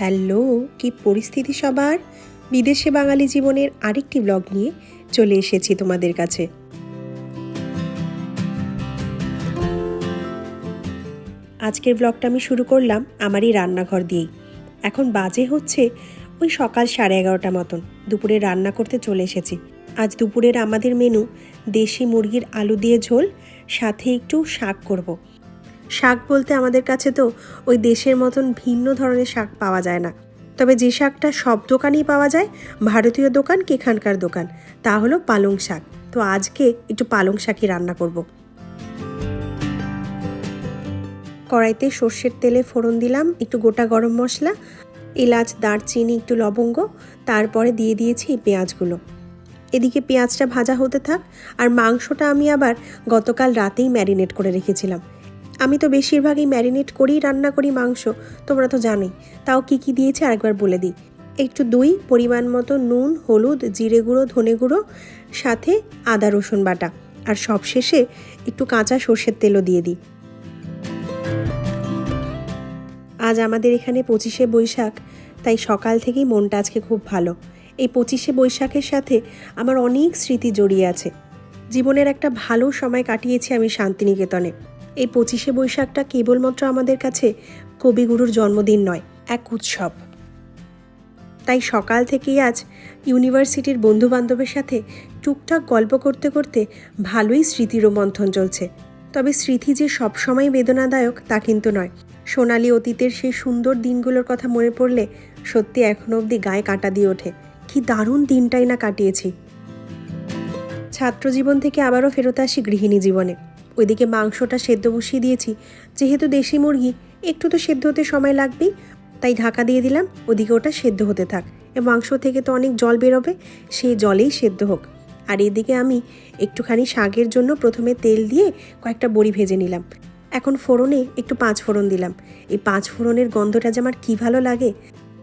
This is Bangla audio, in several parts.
হ্যালো, কি পরিস্থিতি সবার? বিদেশে বাঙালি জীবনের আরেকটি ব্লগ নিয়ে চলে এসেছি তোমাদের কাছে। আজকের ব্লগটা আমি শুরু করলাম আমারই রান্নাঘর দিয়েই। এখন বাজে হচ্ছে ওই সকাল সাড়ে এগারোটা মতন। দুপুরে রান্না করতে চলে এসেছি। আজ দুপুরের আমাদের মেনু দেশি মুরগির আলু দিয়ে ঝোল, সাথে একটু শাক করব। শাক বলতে আমাদের কাছে তো ওই দেশের মতন ভিন্ন ধরনের শাক পাওয়া যায় না। তবে যে শাকটা সব দোকানেই পাওয়া যায়, ভারতীয় দোকান কি এখানকার দোকান, তা হলো পালং শাক। তো আজকে একটু পালং শাকই রান্না করব। কড়াইতে সর্ষের তেলে ফোড়ন দিলাম, একটু গোটা গরম মশলা, এলাচ, দারচিনি, একটু লবঙ্গ, তারপরে দিয়ে দিয়েছি পেঁয়াজগুলো। এদিকে পেঁয়াজটা ভাজা হতে থাক, আর মাংসটা আমি আবার গতকাল রাতেই ম্যারিনেট করে রেখেছিলাম। আমি তো বেশিরভাগই ম্যারিনেট করেই রান্না করি মাংস, তোমরা তো জানোই। তাও কি কি দিয়েছে আরেকবার বলে দিই। একটু দই, পরিমাণ মতো নুন, হলুদ, জিরে গুঁড়ো, ধনে গুঁড়ো, সাথে আদা, রসুন বাটা। আর সবশেষে একটু কাঁচা সর্ষের তেলও দিয়ে দিই। আজ আমাদের এখানে পঁচিশে বৈশাখ, তাই সকাল থেকেই মনটা আজকে খুব ভালো। এই পঁচিশে বৈশাখের সাথে আমার অনেক স্মৃতি জড়িয়ে আছে। জীবনের একটা ভালো সময় কাটিয়েছি আমি শান্তিনিকেতনে। এই পঁচিশে বৈশাখটা কেবলমাত্র আমাদের কাছে কবিগুরুর জন্মদিন নয়, এক উৎসব। তাই সকাল থেকেই আজ ইউনিভার্সিটির বন্ধুবান্ধবের সাথে টুকটাক গল্প করতে করতে ভালোই স্মৃতি রোমন্থন চলছে। তবে স্মৃতি যে সবসময় বেদনাদায়ক তা কিন্তু নয়। সোনালি অতীতের সেই সুন্দর দিনগুলোর কথা মনে পড়লে সত্যি এখনও অবধি গায়ে কাটা দিয়ে ওঠে। কি দারুণ দিনটাই না কাটিয়েছি। ছাত্রজীবন থেকে আবারও ফেরত আসি গৃহিণী জীবনে। ওইদিকে মাংসটা সেদ্ধ বসিয়ে দিয়েছি। যেহেতু দেশি মুরগি, একটু তো সেদ্ধ হতে সময় লাগবেই। তাই ঢাকা দিয়ে দিলাম, ওদিকে ওটা সেদ্ধ হতে থাক। মাংস থেকে তো অনেক জল বেরোবে, সেই জলেই সেদ্ধ হোক। আর এদিকে আমি একটুখানি শাকের জন্য প্রথমে তেল দিয়ে কয়েকটা বড়ি ভেজে নিলাম। এখন ফোড়নে একটু পাঁচ ফোড়ন দিলাম। এই পাঁচ ফোড়নের গন্ধটা যে আমার কী ভালো লাগে।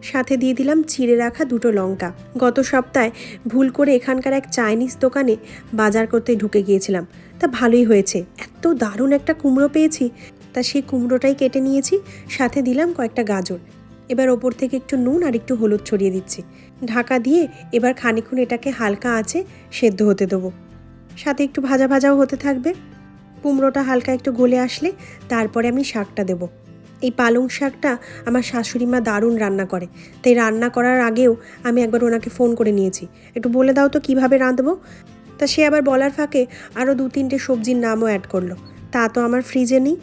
সাথে দিয়ে দিলাম চিড়ে রাখা দুটো লঙ্কা। গত সপ্তাহে ভুল করে এখানকার এক চাইনিজ দোকানে বাজার করতে ঢুকে গিয়েছিলাম। তা ভালোই হয়েছে। এত দারুণ একটা কুমড়ো পেয়েছি। তা সেই কুমড়োটাই কেটে নিয়েছি, সাথে দিলাম কয়েকটা গাজর। এবার ওপর থেকে একটু নুন আর একটু হলুদ ছড়িয়ে দিচ্ছি। ঢাকা দিয়ে এবার খানিক্ষণ এটাকে হালকা আছে সেদ্ধ হতে দেবো। সাথে একটু ভাজা ভাজাও হতে থাকবে। কুমড়োটা হালকা একটু গলে আসলে তারপরে আমি শাকটা দেব। এই পালং শাকটা আমার শাশুড়ি মা দারুণ রান্না করে। তাই রান্না করার আগেও আমি একবার ওনাকে ফোন করে নিয়েছি। একটু বলে দাও তো কীভাবে রাঁধবো? তা সে আবার বলার ফাঁকে আরও দু তিনটে সবজির নামও অ্যাড করল। তা তো আমার ফ্রিজে নেই।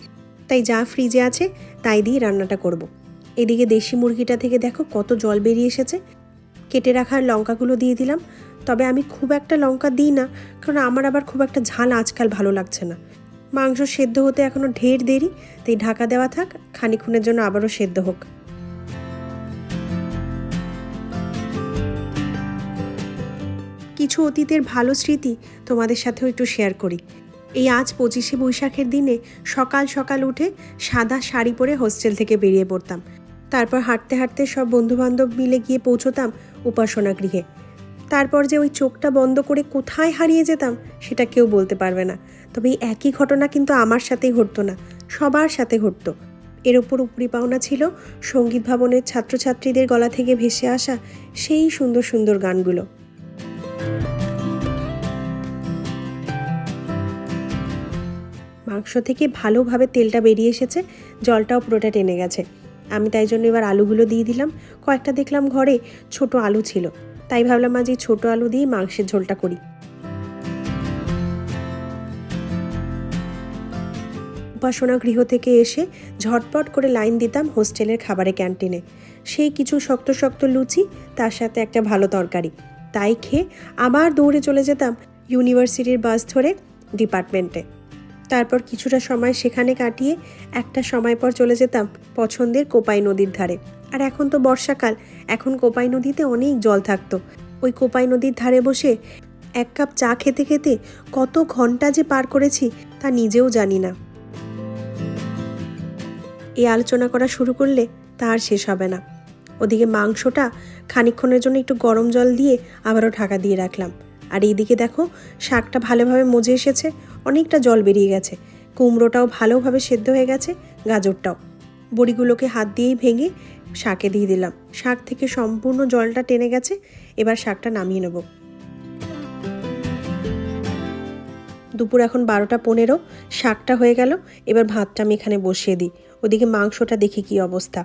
তাই যা ফ্রিজে আছে, তাই দিয়ে রান্নাটা করব। এদিকে দেশি মুরগিটা থেকে দেখো কত জল বেরিয়ে এসেছে। কেটে রাখার লঙ্কাগুলো দিয়ে দিলাম। তবে আমি খুব একটা লঙ্কা দিই না, কারণ আমার আবার খুব একটা ঝাল আজকাল ভালো লাগছে না। মাংস সেদ্ধ হতে এখনও ঢের দেরি, তাই ঢাকা দেওয়া থাক, খানিক্ষণের জন্য আবারও সেদ্ধ হোক। কিছু অতীতের ভালো স্মৃতি তোমাদের সাথেও একটু শেয়ার করি। এই আজ পঁচিশে বৈশাখের দিনে সকাল সকাল উঠে সাদা শাড়ি পরে হোস্টেল থেকে বেরিয়ে পড়তাম। তারপর হাঁটতে হাঁটতে সব বন্ধুবান্ধব মিলে গিয়ে পৌঁছতাম উপাসনা গৃহে তারপর যে ওই চোখটা বন্ধ করে কোথায় হারিয়ে যেতাম সেটা কেউ বলতে পারবে না। তবে এই একই ঘটনা কিন্তু আমার সাথেই ঘটতো না, সবার সাথে ঘটতো। এর ওপর উপরি পাওনা ছিল সংগীত ভবনের ছাত্রছাত্রীদের গলা থেকে ভেসে আসা সেই সুন্দর সুন্দর গানগুলো। মাংস থেকে ভালোভাবে তেলটা বেরিয়ে এসেছে, জলটাও পুরোটা টেনে গেছে। আমি তাই জন্য এবার আলুগুলো দিয়ে দিলাম। কয়েকটা দেখলাম ঘরে ছোট আলু ছিল। তাই ভাবলাম আজ এই ছোটো আলু দিয়ে মাংসের ঝোলটা করি। উপাসনা গৃহ থেকে এসে ঝটপট করে লাইন দিতাম হোস্টেলের খাবারের ক্যান্টিনে। সেই কিছু শক্ত শক্ত লুচি, তার সাথে একটা ভালো তরকারি। তাই খেয়ে আবার দৌড়ে চলে যেতাম ইউনিভার্সিটির বাস ধরে ডিপার্টমেন্টে। তারপর কিছুটা সময় সেখানে কাটিয়ে একটা সময় পর চলে যেতাম পছন্দের কোপাই নদীর ধারে। আর এখন তো বর্ষাকাল, এখন কোপাই নদীতে অনেক জল থাকতো। ওই কোপাই নদীর ধারে বসে এক কাপ চা খেতে খেতে কত ঘণ্টা যে পার করেছি তা নিজেও জানি না। এই আলোচনা করা শুরু করলে তার শেষ হবে না। ওদিকে মাংসটা খানিক্ষণের জন্য একটু গরম জল দিয়ে আবারও ঢাকা দিয়ে রাখলাম। আর এইদিকে দেখো, শাকটা ভালোভাবে মজে এসেছে, অনেকটা জল বেরিয়ে গেছে। কুমড়োটাও ভালোভাবে সেদ্ধ হয়ে গেছে, গাজরটাও। বড়িগুলোকে হাত দিয়েই ভেঙে শাকে দিয়ে দিলাম। শাক থেকে সম্পূর্ণ জলটা টেনে গেছে, এবার শাকটা নামিয়ে নেব। দুপুর এখন বারোটা পনেরো, শাকটা হয়ে গেল, এবার ভাতটা আমি এখানে বসিয়ে দিই। ওদিকে মাংসটা দেখি কি অবস্থা।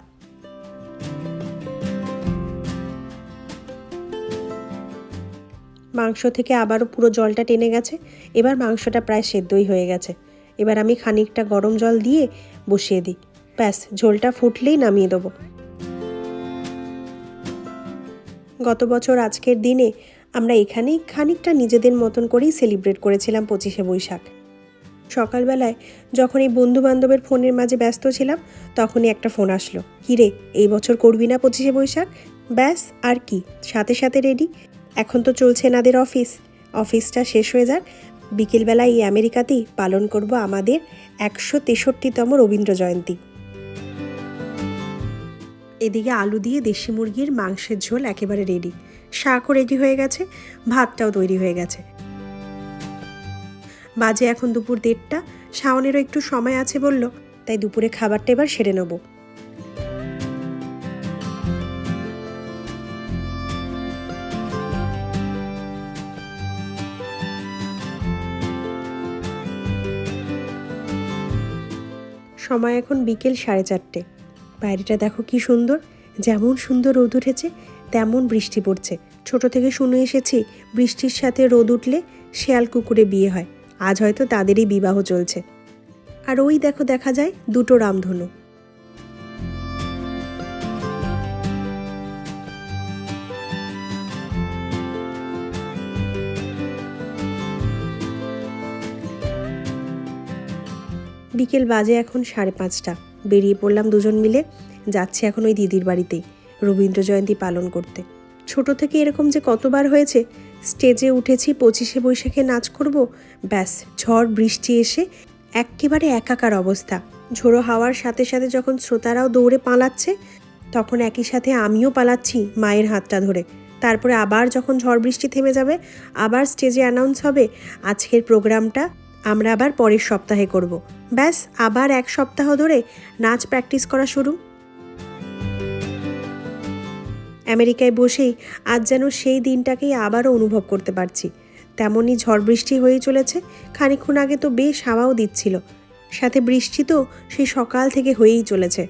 মাংস থেকে আবারও পুরো জলটা টেনে গেছে। এবার মাংসটা প্রায় সেদ্ধই হয়ে গেছে। এবার আমি খানিকটা গরম জল দিয়ে বসিয়ে দিই। ব্যাস, ঝোলটা ফুটলেই নামিয়ে দেবো। গত বছর আজকের দিনে আমরা এখানেই খানিকটা নিজেদের মতন করেই সেলিব্রেট করেছিলাম পঁচিশে বৈশাখ। সকালবেলায় যখন এই বন্ধু বান্ধবের ফোনের মাঝে ব্যস্ত ছিলাম, তখনই একটা ফোন আসলো। কিরে এই বছর করবি না পঁচিশে বৈশাখ? ব্যাস, আর কি? সাথে সাথে রেডি? এখন তো চলছে এনাদের অফিস। অফিসটা শেষ হয়ে যাক। বিকেলবেলা এই আমেরিকাতেই পালন করব আমাদের একশো তেষট্টিতম রবীন্দ্র জয়ন্তী। এদিকে আলু দিয়ে দেশি মুরগির মাংসের ঝোল একেবারে রেডি শাকও রেডি হয়ে গেছে, ভাতটাও তৈরি হয়ে গেছে। বাজে এখন দুপুর দেড়টা। শাওনেরও একটু সময় আছে বলল, তাই দুপুরে খাবারটা এবার সেরে নেব। সময় এখন বিকেল সাড়ে চারটে। বাইরেটা দেখো কি সুন্দর, যেমন সুন্দর রোদ উঠেছে, তেমন বৃষ্টি পড়ছে। ছোট থেকে শুনে এসেছি, বৃষ্টির সাথে রোদ উঠলে শেয়াল কুকুরে বিয়ে হয়। আজ হয়তো তাদেরই বিবাহ চলছে। আর ওই দেখো দেখা যায় দুটো রামধনু। বিকেল বাজে এখন সাড়ে পাঁচটা। বেরিয়ে পড়লাম দুজন মিলে। যাচ্ছি এখন ওই দিদির বাড়িতেই, রবীন্দ্র জয়ন্তী পালন করতে। ছোট থেকে এরকম যে কতবার হয়েছে, স্টেজে উঠেছি, পঁচিশে বৈশাখে নাচ করব, ব্যাস, ঝড়, বৃষ্টি এসে একেবারে একাকার অবস্থা। ঝোড়ো হাওয়ার সাথে সাথে যখন শ্রোতারাও দৌড়ে পালাচ্ছে, তখন একই সাথে আমিও পালাচ্ছি মায়ের হাতটা ধরে। তারপরে আবার যখন ঝড় বৃষ্টি থেমে যাবে, আবার স্টেজে অ্যানাউন্স হবে, আজকের প্রোগ্রামটা আমরা আবার পরের সপ্তাহে করব। ব্যাস, আবার এক সপ্তাহ ধরে নাচ প্র্যাকটিস করা শুরু। আমেরিকায় বসেই আজ যেন সেই দিনটাকেই আবারও অনুভব করতে পারছি। তেমনই ঝড় বৃষ্টি হয়েই চলেছে খানিক্ষণ আগে তো বেশ হাওয়াও দিচ্ছিল। সাথে বৃষ্টি তো সেই সকাল থেকে হয়েই চলেছে।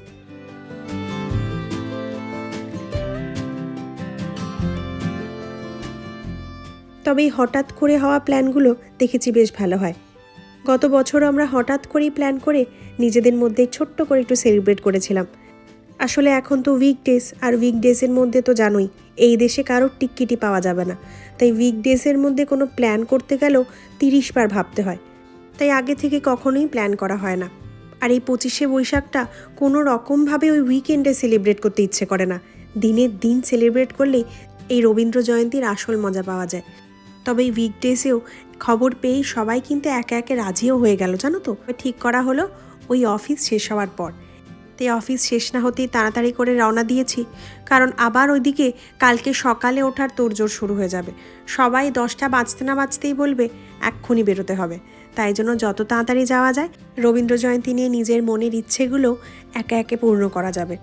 তবে হঠাৎ করে হওয়া প্ল্যানগুলো দেখেছি বেশ ভালো হয়। গত বছর আমরা হঠাৎ করেই প্ল্যান করে নিজেদের মধ্যে ছোট্ট করে একটু সেলিব্রেট করেছিলাম। আসলে এখন তো উইকডেজ আর উইকডেজের মধ্যে তো জানোই, এই দেশে কারোর টিকিটি পাওয়া যাবে না। তাই উইকডেজের মধ্যে কোনো প্ল্যান করতে গেলেও তিরিশ বার ভাবতে হয়। তাই আগে থেকে কখনোই প্ল্যান করা হয় না। আর এই পঁচিশে বৈশাখটা কোনো রকমভাবে ওই উইকেন্ডে সেলিব্রেট করতে ইচ্ছে করে না। দিনের দিন সেলিব্রেট করলেই এই রবীন্দ্র জয়ন্তীর আসল মজা পাওয়া যায়। তবে এই উইকডেজেও খবর পেয়েই সবাই কিন্তু একে একে রাজিও হয়ে গেল, জানো তো? ঠিক করা হলো, ওই অফিস শেষ হওয়ার পর। তে অফিস শেষ না হতেই তাড়াতাড়ি করে রওনা দিয়েছি, কারণ আবার ওইদিকে কালকে সকালে ওঠার তোড়জোড় শুরু হয়ে যাবে। সবাই দশটা বাঁচতে না বাঁচতেই বলবে, এক্ষুনি বেরোতে হবে। তাই জন্য যত তাড়াতাড়ি যাওয়া যায়, রবীন্দ্র জয়ন্তী নিয়ে নিজের মনের ইচ্ছেগুলো একে একে পূর্ণ করা যাবে।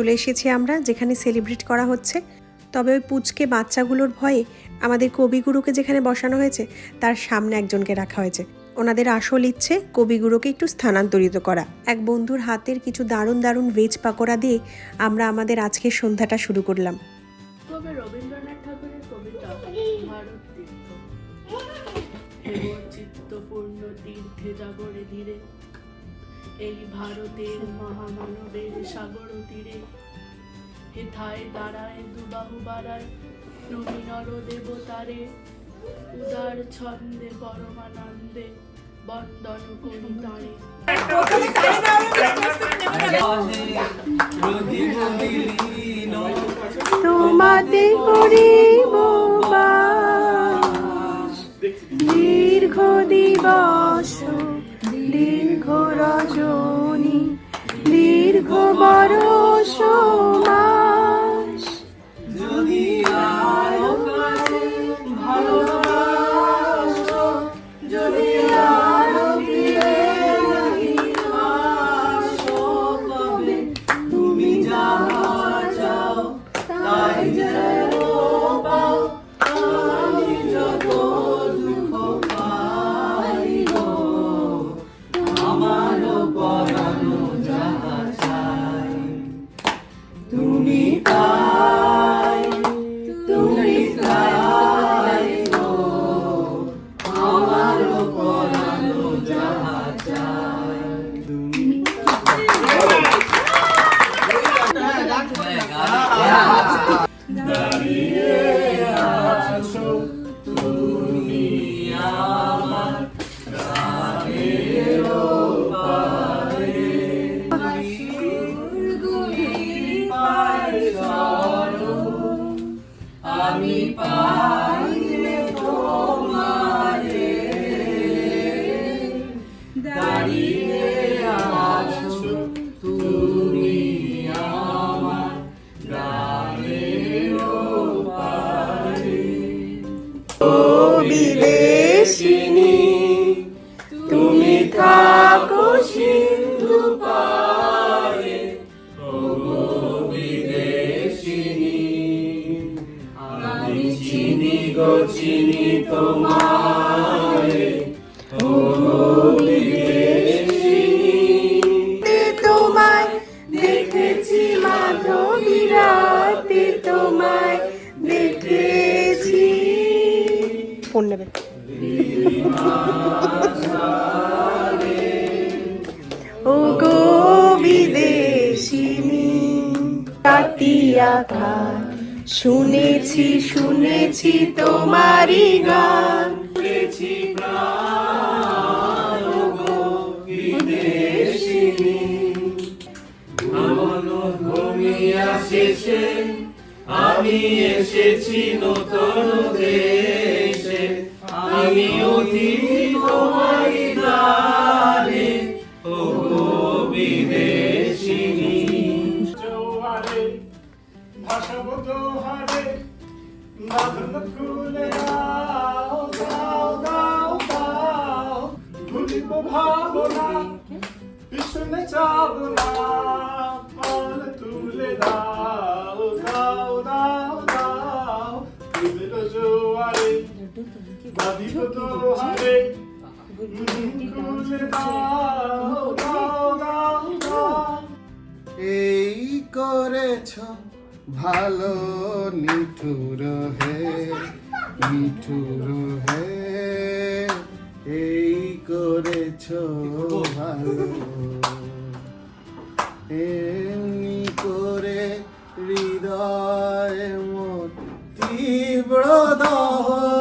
চলে এসেছি আমরা যেখানে সেলিব্রেট করা হচ্ছে। তবে ওই পুচকে বাচ্চাগুলোর ভয়ে আমাদের কবিগুরুকে যেখানে বসানো হয়েছে তার সামনে একজনকে রাখা হয়েছে। ওনাদের আসল ইচ্ছে কবিগুরুকে একটু স্থানান্তরিত করা। এক বন্ধুর হাতের কিছু দারুণ দারুণ ভেজ পাকোড়া দিয়ে আমরা আমাদের আজকের সন্ধ্যাটা শুরু করলাম। রবীন্দ্রনাথ ঠাকুরের কবিতা ভারত তীর্থ। ধীরে। এই ভারতের মহামানবের সাগর তীরে। হেথায় দাঁড়ায় দুবাহু বাড়ায় নবীনর দেবতারে উদার ছন্দে পরমানন্দে বন্দন করি তাঁরে। তোমাতে করিব দীর্ঘ দিবস দীর্ঘ আমি চিনি গো চিনি তোমায়। দেখেছি তোমায় দেখেছি। ফোন নেবে। ও গো বিদেশিনী কাটিয়া খান শুনেছি শুনেছি তোমারই গান। শুনেছি শেষে আমি এসেছি নতুন দেশে। আমি অতিথি ভাসাব দোহারে বাঁধন খুলে দাও দাও দাও ভুলিব ভাবনা পিছনে যাব না ফল তুলে দাও দাও। এই করেছ ভালো নিঠুর হে নিঠুর হে এই করেছ ভালো। এমনি করে হৃদয় মোর তীব্র দহন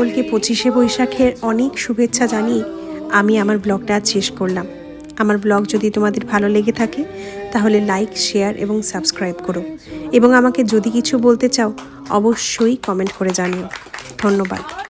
সকলকে পঁচিশে বৈশাখের অনেক শুভেচ্ছা জানিয়ে আমি আমার ব্লগটা আজ শেষ করলাম। আমার ব্লগ যদি তোমাদের ভালো লেগে থাকে, তাহলে লাইক, শেয়ার এবং সাবস্ক্রাইব করো। এবং আমাকে যদি কিছু বলতে চাও, অবশ্যই কমেন্ট করে জানিও। ধন্যবাদ।